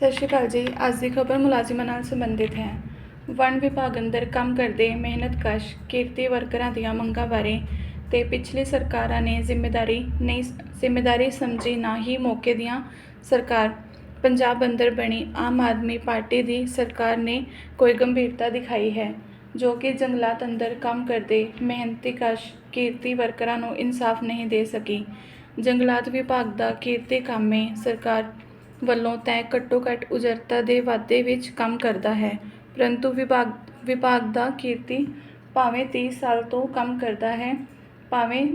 ਸਤਿ ਸ਼੍ਰੀ ਅਕਾਲ ਜੀ। ਅੱਜ ਦੀ ਖਬਰ ਮੁਲਾਜ਼ਮਾਂ ਨਾਲ ਸੰਬੰਧਿਤ ਹੈ। ਵਣ ਵਿਭਾਗ ਅੰਦਰ ਕੰਮ ਕਰਦੇ ਮਿਹਨਤਕਸ਼ ਕਿਰਤੀ ਵਰਕਰਾਂ ਦੀਆਂ ਮੰਗਾਂ ਬਾਰੇ ਤੇ ਪਿਛਲੀ ਸਰਕਾਰਾਂ ਨੇ ਜ਼ਿੰਮੇਵਾਰੀ ਨਹੀਂ ਜ਼ਿੰਮੇਵਾਰੀ ਸਮਝੀ ਨਾ ਹੀ ਮੌਕੇ ਦੀਆਂ ਸਰਕਾਰ ਪੰਜਾਬ ਅੰਦਰ ਬਣੀ ਆਮ ਆਦਮੀ ਪਾਰਟੀ ਦੀ ਸਰਕਾਰ ਨੇ ਕੋਈ ਗੰਭੀਰਤਾ ਦਿਖਾਈ ਹੈ, ਜੋ ਕਿ ਜੰਗਲਾਤ ਅੰਦਰ ਕੰਮ ਕਰਦੇ ਮਿਹਨਤੀਕਸ਼ ਕਿਰਤੀ ਵਰਕਰਾਂ ਨੂੰ ਇਨਸਾਫ ਨਹੀਂ ਦੇ ਸਕੀ। ਜੰਗਲਾਤ ਵਿਭਾਗ ਦਾ ਕਿਰਤੀ ਕੰਮੇ ਸਰਕਾਰ ਵੱਲੋਂ ਤੈਅ ਘੱਟੋ ਘੱਟ ਉਜਰਤਾ ਦੇ ਵਾਧੇ ਵਿੱਚ ਕੰਮ ਕਰਦਾ ਹੈ। ਪਰੰਤੂ ਵਿਭਾਗ ਵਿਭਾਗ ਦਾ ਕਿਰਤੀ ਭਾਵੇਂ ਤੀਹ ਸਾਲ ਤੋਂ ਕੰਮ ਕਰਦਾ ਹੈ, ਭਾਵੇਂ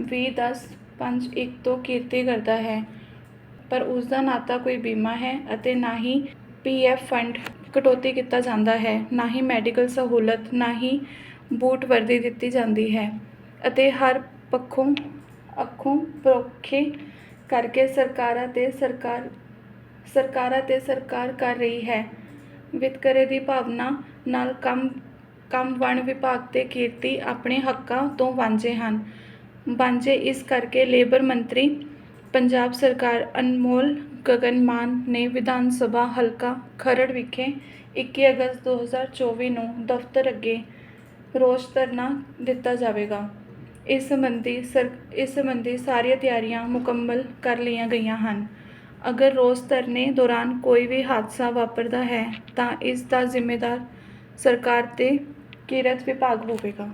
ਵੀਹ, ਦਸ, ਪੰਜ, ਇੱਕ ਤੋਂ ਕਿਰਤੀ ਕਰਦਾ ਹੈ, ਪਰ ਉਸ ਦਾ ਨਾ ਤਾਂ ਕੋਈ ਬੀਮਾ ਹੈ ਅਤੇ ਨਾ ਹੀ ਪੀਐਫ ਫੰਡ ਕਟੌਤੀ ਕੀਤਾ ਜਾਂਦਾ ਹੈ, ਨਾ ਹੀ ਮੈਡੀਕਲ ਸਹੂਲਤ, ਨਾ ਹੀ ਬੂਟ ਵਰਦੀ ਦਿੱਤੀ ਜਾਂਦੀ ਹੈ ਅਤੇ ਹਰ ਪੱਖੋਂ, ਅੱਖੋਂ ਪਰੋਖੇ ਕਰਕੇ ਸਰਕਾਰਾਂ ਤੇ ਸਰਕਾਰ, ਸਰਕਾਰਾਂ ਤੇ ਸਰਕਾਰ ਕਰ ਰਹੀ ਹੈ। ਵਿਤਕਰੇ ਦੀ ਭਾਵਨਾ ਨਾਲ ਕੰਮ ਕੰਮ ਵਣ ਵਿਭਾਗ ਤੇ ਕੀਰਤੀ ਆਪਣੇ ਹੱਕਾਂ ਤੋਂ ਵਾਂਝੇ ਹਨ। ਵਾਂਝੇ ਇਸ ਕਰਕੇ ਲੇਬਰ ਮੰਤਰੀ, ਪੰਜਾਬ ਸਰਕਾਰ ਅਨਮੋਲ ਗਗਨ ਮਾਨ ਨੇ ਵਿਧਾਨ ਸਭਾ ਹਲਕਾ ਖਰੜ ਵਿਖੇ 21 ਅਗਸਤ 2024 ਨੂੰ ਦਫ਼ਤਰ ਅੱਗੇ ਰੋਸ ਧਰਨਾ ਦਿੱਤਾ ਜਾਵੇਗਾ। ਇਸ ਸੰਬੰਧੀ ਸਰ, ਇਸ ਸੰਬੰਧੀ ਸਾਰੀਆਂ ਤਿਆਰੀਆਂ ਮੁਕੰਮਲ ਕਰ ਲਈਆਂ ਗਈਆਂ ਹਨ। ਅਗਰ ਰੋਸ ਧਰਨੇ ਦੌਰਾਨ ਕੋਈ ਵੀ ਹਾਦਸਾ ਵਾਪਰਦਾ ਹੈ, ਤਾਂ ਇਸ ਦਾ ਜ਼ਿੰਮੇਦਾਰ ਸਰਕਾਰ ਅਤੇ ਕਿਰਤ ਵਿਭਾਗ ਹੋਵੇਗਾ।